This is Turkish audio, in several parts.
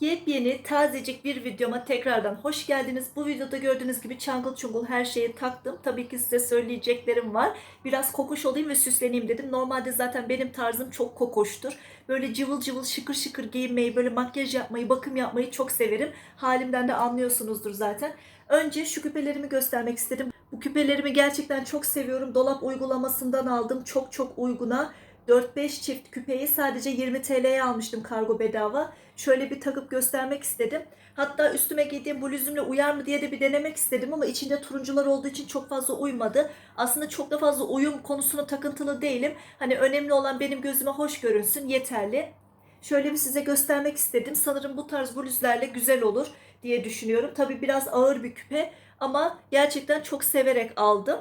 Yepyeni, tazecik bir videoma tekrardan hoş geldiniz. Bu videoda gördüğünüz gibi çangıl çungul her şeyi taktım. Tabii ki size söyleyeceklerim var. Biraz kokoş olayım ve süsleneyim dedim. Normalde zaten benim tarzım çok kokoştur. Böyle cıvıl cıvıl şıkır şıkır giyinmeyi, böyle makyaj yapmayı, bakım yapmayı çok severim. Halimden de anlıyorsunuzdur zaten. Önce şu küpelerimi göstermek istedim. Bu küpelerimi gerçekten çok seviyorum. Dolap uygulamasından aldım. Çok çok uyguna. 4-5 çift küpeyi sadece 20 TL'ye almıştım kargo bedava. Şöyle bir takıp göstermek istedim. Hatta üstüme giydiğim bluzumla uyar mı diye de bir denemek istedim ama içinde turuncular olduğu için çok fazla uymadı. Aslında çok da fazla uyum konusuna takıntılı değilim. Hani önemli olan benim gözüme hoş görünsün yeterli. Şöyle bir size göstermek istedim. Sanırım bu tarz bluzlerle güzel olur diye düşünüyorum. Tabii biraz ağır bir küpe ama gerçekten çok severek aldım.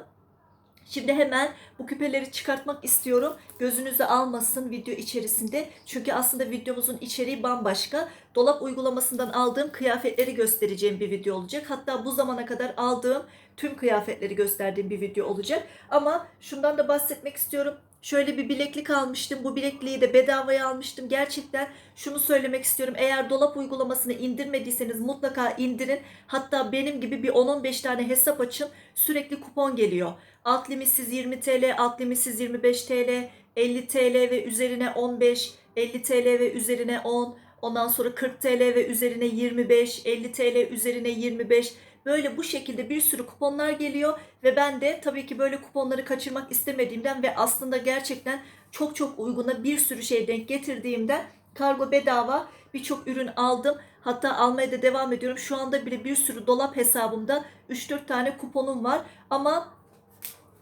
Şimdi hemen bu küpeleri çıkartmak istiyorum. Gözünüzü almasın video içerisinde. Çünkü aslında videomuzun içeriği bambaşka. Dolap uygulamasından aldığım kıyafetleri göstereceğim bir video olacak. Hatta bu zamana kadar aldığım tüm kıyafetleri gösterdiğim bir video olacak. Ama şundan da bahsetmek istiyorum. Şöyle bir bileklik almıştım. Bu bilekliği de bedavaya almıştım. Gerçekten şunu söylemek istiyorum. Eğer dolap uygulamasını indirmediyseniz mutlaka indirin. Hatta benim gibi bir 10-15 tane hesap açın. Sürekli kupon geliyor. Alt limitsiz 20 TL, alt limitsiz 25 TL, 50 TL ve üzerine 15, 50 TL ve üzerine 10, ondan sonra 40 TL ve üzerine 25, 50 TL üzerine 25. Böyle bu şekilde bir sürü kuponlar geliyor ve ben de tabii ki böyle kuponları kaçırmak istemediğimden ve aslında gerçekten çok çok uyguna bir sürü şey denk getirdiğimden kargo bedava birçok ürün aldım. Hatta almaya da devam ediyorum. Şu anda bile bir sürü dolap hesabımda 3-4 tane kuponum var. Ama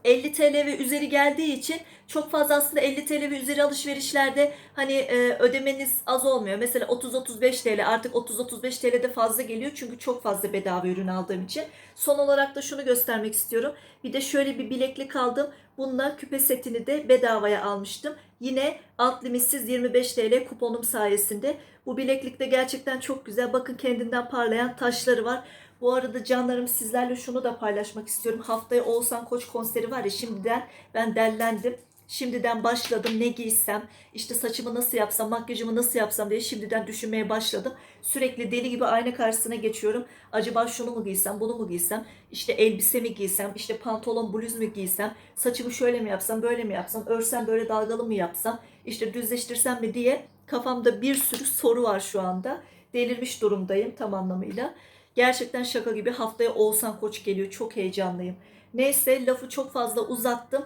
50 TL ve üzeri geldiği için çok fazla aslında 50 TL ve üzeri alışverişlerde hani e, ödemeniz az olmuyor. Mesela 30-35 TL artık 30-35 TL de fazla geliyor çünkü çok fazla bedava ürün aldığım için. Son olarak da şunu göstermek istiyorum. Bir de şöyle bir bileklik aldım. Bununla küpe setini de bedavaya almıştım. Yine alt limitsiz 25 TL kuponum sayesinde. Bu bileklik de gerçekten çok güzel. Bakın kendinden parlayan taşları var. Bu arada canlarım sizlerle şunu da paylaşmak istiyorum. Haftaya Oğuzhan Koç konseri var ya şimdiden ben dellendim. Şimdiden başladım ne giysem, işte saçımı nasıl yapsam, makyajımı nasıl yapsam diye şimdiden düşünmeye başladım. Sürekli deli gibi ayna karşısına geçiyorum. Acaba şunu mu giysem, bunu mu giysem, işte elbise mi giysem, işte pantolon, bluz mu giysem, saçımı şöyle mi yapsam, böyle mi yapsam, örsem böyle dalgalı mı yapsam, işte düzleştirsem mi diye kafamda bir sürü soru var şu anda. Delirmiş durumdayım tam anlamıyla. Gerçekten şaka gibi haftaya Oğuzhan Koç geliyor. Çok heyecanlıyım. Neyse lafı çok fazla uzattım.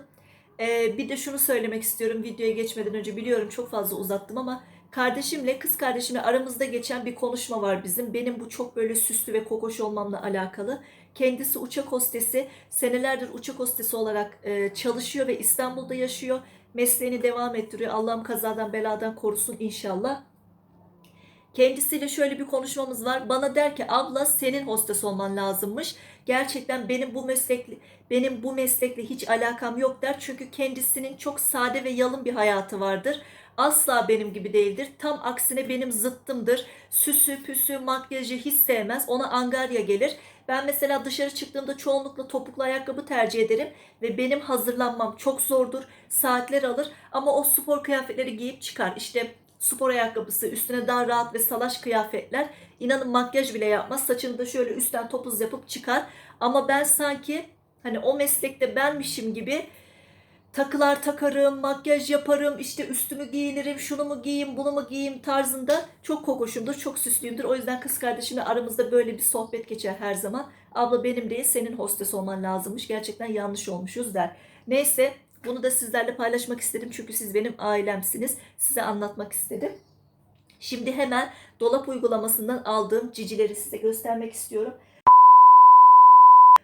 Ee, bir de şunu söylemek istiyorum videoya geçmeden önce biliyorum çok fazla uzattım ama kardeşimle kız kardeşimle aramızda geçen bir konuşma var bizim. Benim bu çok böyle süslü ve kokoş olmamla alakalı. Kendisi uçak hostesi. Senelerdir uçak hostesi olarak e, çalışıyor ve İstanbul'da yaşıyor. Mesleğini devam ettiriyor. Allah'ım kazadan beladan korusun inşallah. Kendisiyle şöyle bir konuşmamız var. Bana der ki abla senin hostes olman lazımmış. Gerçekten benim bu meslekle benim bu meslekle hiç alakam yok der. Çünkü kendisinin çok sade ve yalın bir hayatı vardır. Asla benim gibi değildir. Tam aksine benim zıttımdır. Süsü, püsü, makyajı hiç sevmez. Ona angarya gelir. Ben mesela dışarı çıktığımda çoğunlukla topuklu ayakkabı tercih ederim ve benim hazırlanmam çok zordur. Saatler alır ama o spor kıyafetleri giyip çıkar. İşte spor ayakkabısı, üstüne daha rahat ve salaş kıyafetler. İnanın makyaj bile yapmaz. Saçını da şöyle üstten topuz yapıp çıkar. Ama ben sanki hani o meslekte benmişim gibi takılar takarım, makyaj yaparım, işte üstümü giyinirim, şunu mu giyeyim, bunu mu giyeyim tarzında çok kokoşumdur, çok süslüyümdür. O yüzden kız kardeşimle aramızda böyle bir sohbet geçer her zaman. Abla benim değil senin hostes olman lazımmış. Gerçekten yanlış olmuşuz der. Neyse bunu da sizlerle paylaşmak istedim çünkü siz benim ailemsiniz. Size anlatmak istedim. Şimdi hemen dolap uygulamasından aldığım cicileri size göstermek istiyorum.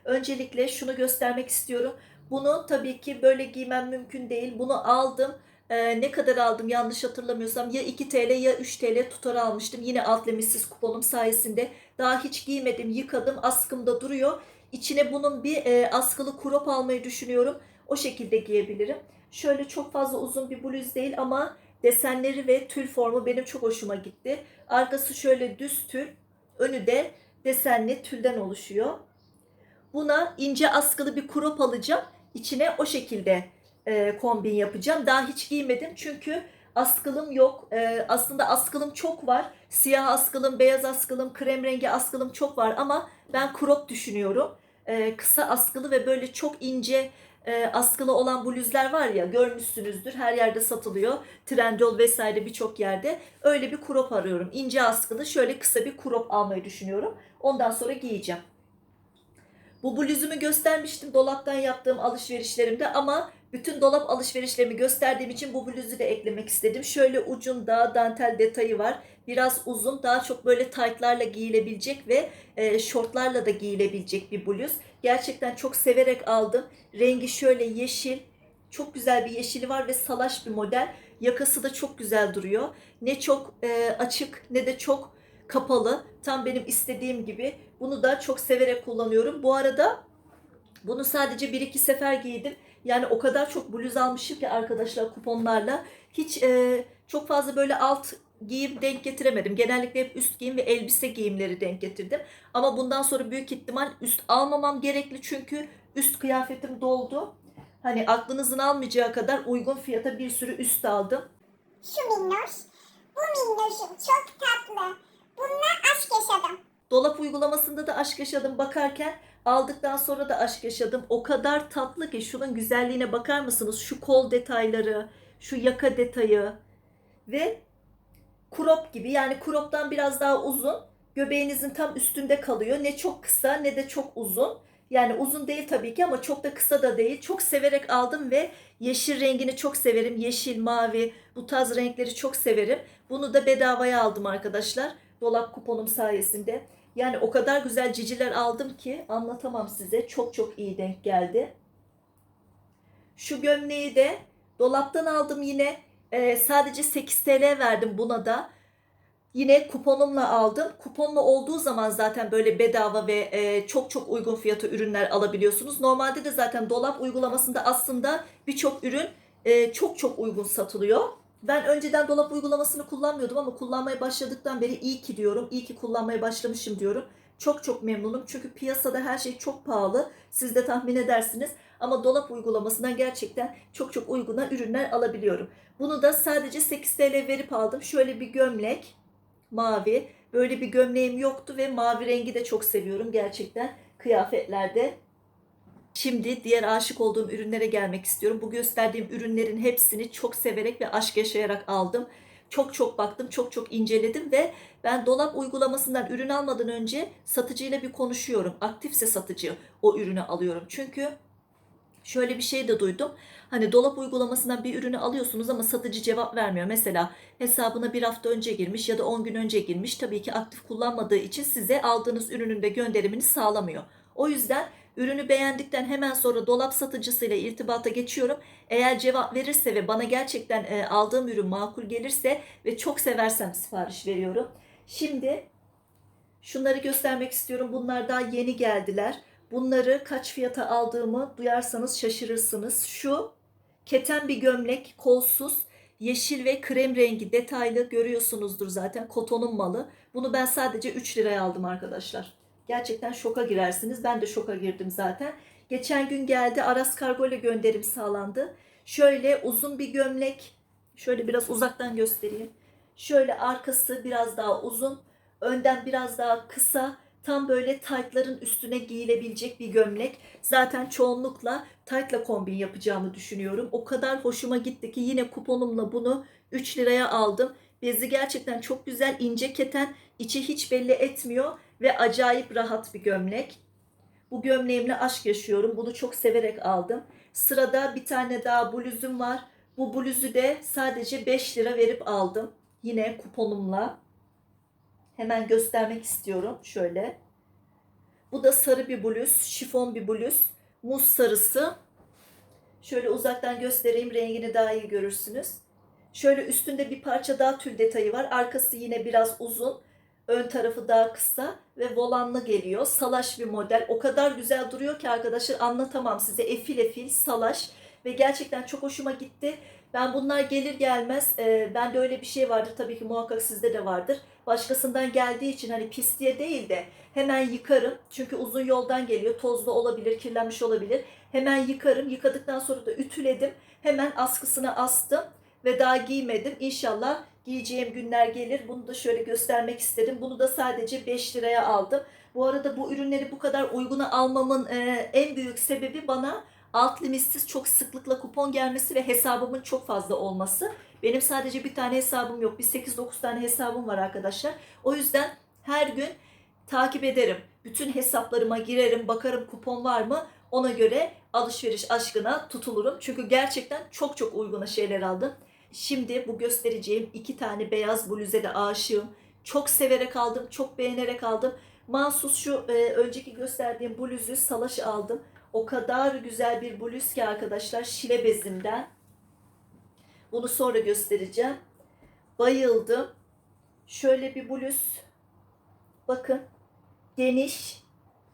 Öncelikle şunu göstermek istiyorum. Bunu tabii ki böyle giymem mümkün değil. Bunu aldım. Ee, ne kadar aldım yanlış hatırlamıyorsam ya 2 TL ya 3 TL tutar almıştım. Yine alt limitsiz kuponum sayesinde. Daha hiç giymedim, yıkadım, askımda duruyor. İçine bunun bir e, askılı crop almayı düşünüyorum. O şekilde giyebilirim. Şöyle çok fazla uzun bir bluz değil ama desenleri ve tül formu benim çok hoşuma gitti. Arkası şöyle düz tül, önü de desenli tülden oluşuyor. Buna ince askılı bir crop alacağım. İçine o şekilde e, kombin yapacağım. Daha hiç giymedim çünkü Askılım yok. Ee, aslında askılım çok var. Siyah askılım, beyaz askılım, krem rengi askılım çok var ama ben crop düşünüyorum. Ee, kısa askılı ve böyle çok ince e, askılı olan bluzlar var ya görmüşsünüzdür. Her yerde satılıyor. Trendyol vesaire birçok yerde. Öyle bir crop arıyorum. İnce askılı şöyle kısa bir crop almayı düşünüyorum. Ondan sonra giyeceğim. Bu bluzumu göstermiştim dolaptan yaptığım alışverişlerimde ama bütün dolap alışverişlerimi gösterdiğim için bu bluzu da eklemek istedim. Şöyle ucunda dantel detayı var. Biraz uzun, daha çok böyle taytlarla giyilebilecek ve e, şortlarla da giyilebilecek bir bluz. Gerçekten çok severek aldım. Rengi şöyle yeşil. Çok güzel bir yeşili var ve salaş bir model. Yakası da çok güzel duruyor. Ne çok e, açık ne de çok kapalı. Tam benim istediğim gibi. Bunu da çok severek kullanıyorum. Bu arada bunu sadece bir iki sefer giydim. Yani o kadar çok bluz almışım ki arkadaşlar kuponlarla. Hiç e, çok fazla böyle alt giyim denk getiremedim. Genellikle hep üst giyim ve elbise giyimleri denk getirdim. Ama bundan sonra büyük ihtimal üst almamam gerekli çünkü üst kıyafetim doldu. Hani aklınızın almayacağı kadar uygun fiyata bir sürü üst aldım. Şu minnoş. Bu minnoşum çok tatlı. Bununla aşk yaşadım. Dolap uygulamasında da aşk yaşadım bakarken aldıktan sonra da aşk yaşadım. O kadar tatlı ki şunun güzelliğine bakar mısınız? Şu kol detayları, şu yaka detayı ve crop gibi yani crop'tan biraz daha uzun. Göbeğinizin tam üstünde kalıyor. Ne çok kısa ne de çok uzun. Yani uzun değil tabii ki ama çok da kısa da değil. Çok severek aldım ve yeşil rengini çok severim. Yeşil, mavi bu tarz renkleri çok severim. Bunu da bedavaya aldım arkadaşlar. Dolap kuponum sayesinde. Yani o kadar güzel ciciler aldım ki anlatamam size. Çok çok iyi denk geldi. Şu gömleği de dolaptan aldım yine. Ee, sadece 8 TL verdim buna da. Yine kuponumla aldım. Kuponla olduğu zaman zaten böyle bedava ve e, çok çok uygun fiyata ürünler alabiliyorsunuz. Normalde de zaten dolap uygulamasında aslında birçok ürün e, çok çok uygun satılıyor. Ben önceden dolap uygulamasını kullanmıyordum ama kullanmaya başladıktan beri iyi ki diyorum. İyi ki kullanmaya başlamışım diyorum. Çok çok memnunum. Çünkü piyasada her şey çok pahalı. Siz de tahmin edersiniz. Ama dolap uygulamasından gerçekten çok çok uyguna ürünler alabiliyorum. Bunu da sadece 8 TL verip aldım. Şöyle bir gömlek. Mavi. Böyle bir gömleğim yoktu ve mavi rengi de çok seviyorum gerçekten kıyafetlerde. Şimdi diğer aşık olduğum ürünlere gelmek istiyorum. Bu gösterdiğim ürünlerin hepsini çok severek ve aşk yaşayarak aldım. Çok çok baktım, çok çok inceledim ve ben dolap uygulamasından ürün almadan önce satıcıyla bir konuşuyorum. Aktifse satıcı o ürünü alıyorum. Çünkü şöyle bir şey de duydum. Hani dolap uygulamasından bir ürünü alıyorsunuz ama satıcı cevap vermiyor. Mesela hesabına bir hafta önce girmiş ya da 10 gün önce girmiş. Tabii ki aktif kullanmadığı için size aldığınız ürünün de gönderimini sağlamıyor. O yüzden ürünü beğendikten hemen sonra dolap satıcısıyla irtibata geçiyorum. Eğer cevap verirse ve bana gerçekten e, aldığım ürün makul gelirse ve çok seversem sipariş veriyorum. Şimdi şunları göstermek istiyorum. Bunlar daha yeni geldiler. Bunları kaç fiyata aldığımı duyarsanız şaşırırsınız. Şu keten bir gömlek, kolsuz, yeşil ve krem rengi detaylı görüyorsunuzdur zaten. Kotonun malı. Bunu ben sadece 3 liraya aldım arkadaşlar. Gerçekten şoka girersiniz. Ben de şoka girdim zaten. Geçen gün geldi. Aras Kargo ile gönderim sağlandı. Şöyle uzun bir gömlek. Şöyle biraz uzaktan göstereyim. Şöyle arkası biraz daha uzun. Önden biraz daha kısa. Tam böyle taytların üstüne giyilebilecek bir gömlek. Zaten çoğunlukla taytla kombin yapacağımı düşünüyorum. O kadar hoşuma gitti ki yine kuponumla bunu 3 liraya aldım. Bezi gerçekten çok güzel, ince keten, içi hiç belli etmiyor ve acayip rahat bir gömlek. Bu gömleğimle aşk yaşıyorum. Bunu çok severek aldım. Sırada bir tane daha bluzum var. Bu bluzu de sadece 5 lira verip aldım. Yine kuponumla. Hemen göstermek istiyorum. Şöyle. Bu da sarı bir bluz. Şifon bir bluz. Muz sarısı. Şöyle uzaktan göstereyim. Rengini daha iyi görürsünüz. Şöyle üstünde bir parça daha tül detayı var. Arkası yine biraz uzun. Ön tarafı daha kısa ve volanlı geliyor. Salaş bir model. O kadar güzel duruyor ki arkadaşlar anlatamam size. Efil efil salaş ve gerçekten çok hoşuma gitti. Ben bunlar gelir gelmez e, bende öyle bir şey vardır tabii ki muhakkak sizde de vardır. Başkasından geldiği için hani pis diye değil de hemen yıkarım. Çünkü uzun yoldan geliyor. Tozlu olabilir, kirlenmiş olabilir. Hemen yıkarım. Yıkadıktan sonra da ütüledim. Hemen askısına astım ve daha giymedim. İnşallah giyeceğim günler gelir. Bunu da şöyle göstermek istedim. Bunu da sadece 5 liraya aldım. Bu arada bu ürünleri bu kadar uyguna almamın e, en büyük sebebi bana alt limitsiz çok sıklıkla kupon gelmesi ve hesabımın çok fazla olması. Benim sadece bir tane hesabım yok. Bir 8-9 tane hesabım var arkadaşlar. O yüzden her gün takip ederim. Bütün hesaplarıma girerim, bakarım kupon var mı? Ona göre alışveriş aşkına tutulurum. Çünkü gerçekten çok çok uyguna şeyler aldım. Şimdi bu göstereceğim iki tane beyaz bluze de aşığım. Çok severek aldım, çok beğenerek aldım. Mahsus şu e, önceki gösterdiğim bluzu salaş aldım. O kadar güzel bir bluz ki arkadaşlar şile bezinden. Bunu sonra göstereceğim. Bayıldım. Şöyle bir bluz. Bakın geniş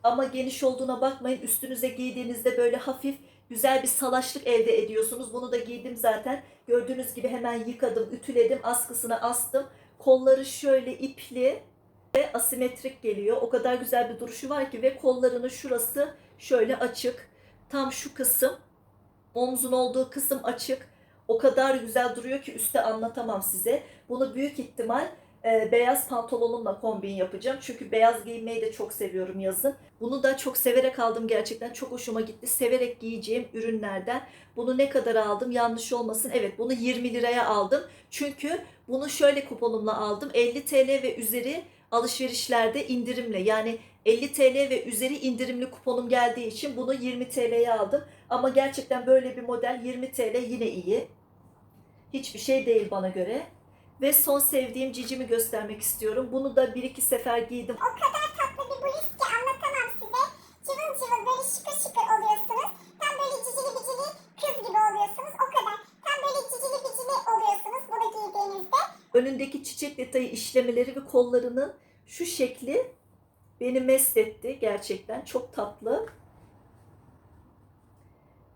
ama geniş olduğuna bakmayın. Üstünüze giydiğinizde böyle hafif güzel bir salaşlık elde ediyorsunuz. Bunu da giydim zaten. Gördüğünüz gibi hemen yıkadım, ütüledim, askısına astım. Kolları şöyle ipli ve asimetrik geliyor. O kadar güzel bir duruşu var ki ve kollarının şurası şöyle açık. Tam şu kısım, omzun olduğu kısım açık. O kadar güzel duruyor ki üstte anlatamam size. Bunu büyük ihtimal e, beyaz pantolonumla kombin yapacağım. Çünkü beyaz giymeyi de çok seviyorum yazın. Bunu da çok severek aldım gerçekten. Çok hoşuma gitti. Severek giyeceğim ürünlerden. Bunu ne kadar aldım? Yanlış olmasın. Evet bunu 20 liraya aldım. Çünkü bunu şöyle kuponumla aldım. 50 TL ve üzeri alışverişlerde indirimle. Yani 50 TL ve üzeri indirimli kuponum geldiği için bunu 20 TL'ye aldım. Ama gerçekten böyle bir model 20 TL yine iyi. Hiçbir şey değil bana göre. Ve son sevdiğim cicimi göstermek istiyorum. Bunu da bir iki sefer giydim. O kadar tatlı bir bluz ki anlatamam size. Cıvıl cıvıl böyle şıkır şıkır oluyorsunuz. Tam böyle cicili bicili kız gibi oluyorsunuz. O kadar. Tam böyle cicili bicili oluyorsunuz bunu giydiğinizde. Önündeki çiçek detayı işlemeleri ve kollarının şu şekli beni mest etti gerçekten. Çok tatlı.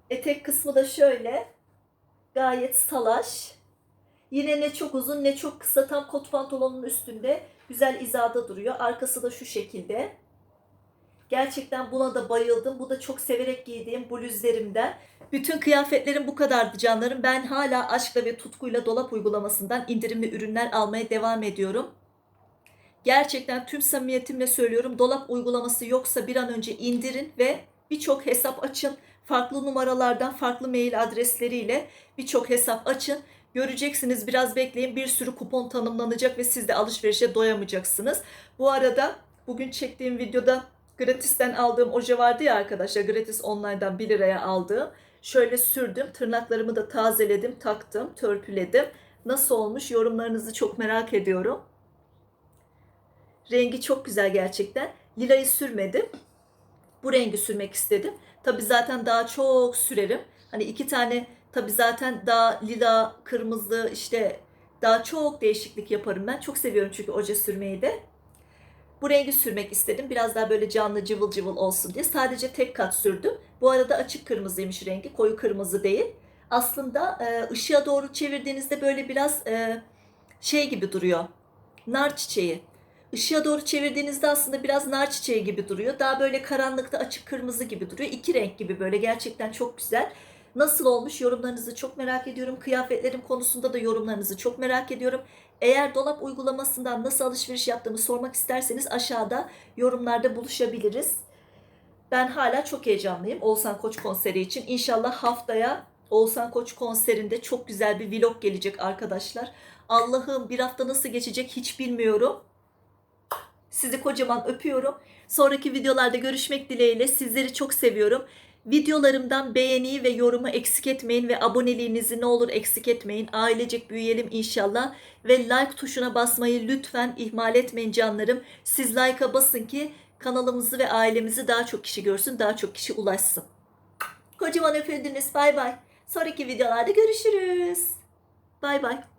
Etek kısmı da şöyle. Gayet salaş. Yine ne çok uzun ne çok kısa tam kot pantolonun üstünde güzel izada duruyor. Arkası da şu şekilde. Gerçekten buna da bayıldım. Bu da çok severek giydiğim bluzlerimden. Bütün kıyafetlerim bu kadardı canlarım. Ben hala aşkla ve tutkuyla dolap uygulamasından indirimli ürünler almaya devam ediyorum. Gerçekten tüm samimiyetimle söylüyorum. Dolap uygulaması yoksa bir an önce indirin ve birçok hesap açın. Farklı numaralardan farklı mail adresleriyle birçok hesap açın. Göreceksiniz biraz bekleyin bir sürü kupon tanımlanacak ve siz de alışverişe doyamayacaksınız. Bu arada bugün çektiğim videoda Gratis'ten aldığım oje vardı ya arkadaşlar. Gratis online'dan 1 liraya aldığım. Şöyle sürdüm. Tırnaklarımı da tazeledim, taktım, törpüledim. Nasıl olmuş? Yorumlarınızı çok merak ediyorum. Rengi çok güzel gerçekten. Lilayı sürmedim. Bu rengi sürmek istedim. Tabi zaten daha çok sürerim. Hani iki tane tabi zaten daha lila, kırmızı işte daha çok değişiklik yaparım ben. Çok seviyorum çünkü oje sürmeyi de. Bu rengi sürmek istedim. Biraz daha böyle canlı cıvıl cıvıl olsun diye. Sadece tek kat sürdüm. Bu arada açık kırmızıymış rengi. Koyu kırmızı değil. Aslında e, ışığa doğru çevirdiğinizde böyle biraz e, şey gibi duruyor. Nar çiçeği. Işığa doğru çevirdiğinizde aslında biraz nar çiçeği gibi duruyor. Daha böyle karanlıkta açık kırmızı gibi duruyor. İki renk gibi böyle gerçekten çok güzel. Nasıl olmuş yorumlarınızı çok merak ediyorum. Kıyafetlerim konusunda da yorumlarınızı çok merak ediyorum. Eğer dolap uygulamasından nasıl alışveriş yaptığımı sormak isterseniz aşağıda yorumlarda buluşabiliriz. Ben hala çok heyecanlıyım Oğuzhan Koç konseri için. İnşallah haftaya Oğuzhan Koç konserinde çok güzel bir vlog gelecek arkadaşlar. Allah'ım bir hafta nasıl geçecek hiç bilmiyorum. Sizi kocaman öpüyorum. Sonraki videolarda görüşmek dileğiyle sizleri çok seviyorum. Videolarımdan beğeniyi ve yorumu eksik etmeyin ve aboneliğinizi ne olur eksik etmeyin. Ailecek büyüyelim inşallah. Ve like tuşuna basmayı lütfen ihmal etmeyin canlarım. Siz like'a basın ki kanalımızı ve ailemizi daha çok kişi görsün, daha çok kişi ulaşsın. Kocaman öpüldünüz. Bay bay. Sonraki videolarda görüşürüz. Bay bay.